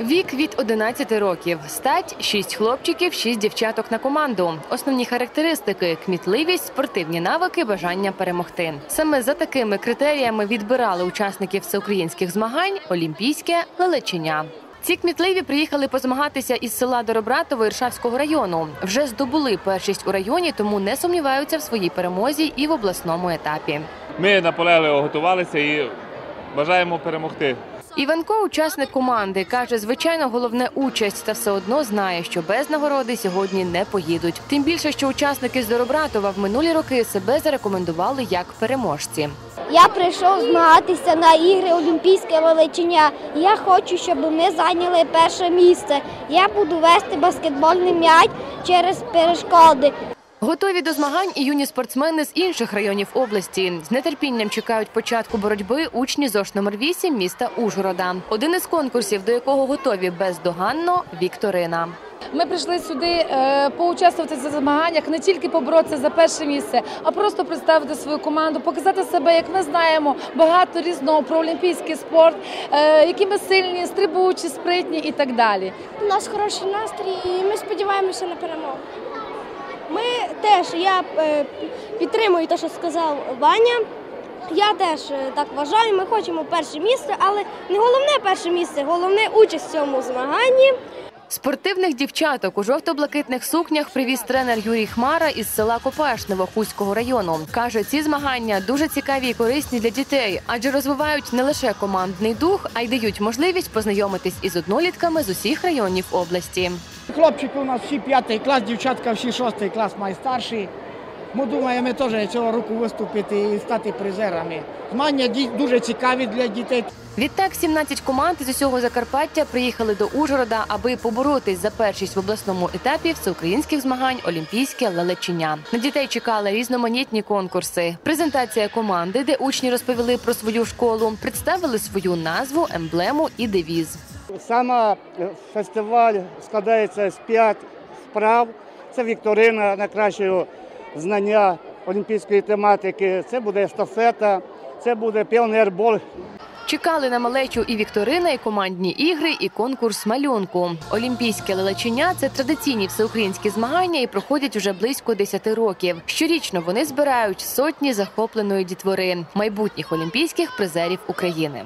Вік від 11 років. Стать 6 хлопчиків, 6 дівчаток на команду. Основні характеристики кмітливість, спортивні навики, бажання перемогти. Саме за такими критеріями відбирали учасників всеукраїнських змагань Олімпійське лелечення. Ці кмітливі приїхали позмагатися із села Доробратово Іршавського району. Вже здобули першість у районі, тому не сумніваються в своїй перемозі і в обласному етапі. Ми наполегливо готувалися і бажаємо перемогти. Іванко, учасник команди, каже, звичайно, головне участь, та все одно знає, що без нагороди сьогодні не поїдуть. Тим більше, що учасники з Доробратова в минулі роки себе зарекомендували як переможці. Я прийшов змагатися на ігри Олімпійське величення. Я хочу, щоб ми зайняли перше місце. Я буду вести баскетбольний м'яч через перешкоди. Готові до змагань і юні спортсмени з інших районів області. З нетерпінням чекають початку боротьби учні ЗОШ номер 8 міста Ужгорода. Один із конкурсів, до якого готові бездоганно Вікторина. Ми прийшли сюди е, поучаствувати в змаганнях, не тільки поборотися за перше місце, а просто представити свою команду, показати себе, як ми знаємо, багато різного про олімпійський спорт, е, які ми сильні, стрибучі, спритні і так далі. У нас хороший настрій, і ми сподіваємося на перемогу. Ми теж, я е, підтримую те, що сказав Ваня. Я теж е, так вважаю. Ми хочемо перше місце, але не головне перше місце, головне участь в цьому змаганні. Спортивних дівчаток у жовто-блакитних сукнях привіз тренер Юрій Хмара із села Копешнево Хуського району. Каже, ці змагання дуже цікаві і корисні для дітей, адже розвивають не лише командний дух, а й дають можливість познайомитись із однолітками з усіх районів області. Хлопчики у нас всі п'ятий клас, дівчатка всі шостий клас найстарші. Ми думаємо теж цього року виступити і стати призерами. Змагання дуже цікаві для дітей. Відтак 17 команд з усього Закарпаття приїхали до Ужгорода, аби поборотись за першість в обласному етапі всеукраїнських змагань Олімпійське лелечення. На дітей чекали різноманітні конкурси. Презентація команди, де учні розповіли про свою школу, представили свою назву, емблему і девіз. Саме фестиваль складається з п'ять справ. Це вікторина на краще знання олімпійської тематики. Це буде естафета, це буде піонербол. Чекали на малечу і вікторина, і командні ігри, і конкурс малюнку. Олімпійське лелечення це традиційні всеукраїнські змагання і проходять уже близько 10 років. Щорічно вони збирають сотні захопленої дітвори майбутніх олімпійських призерів України.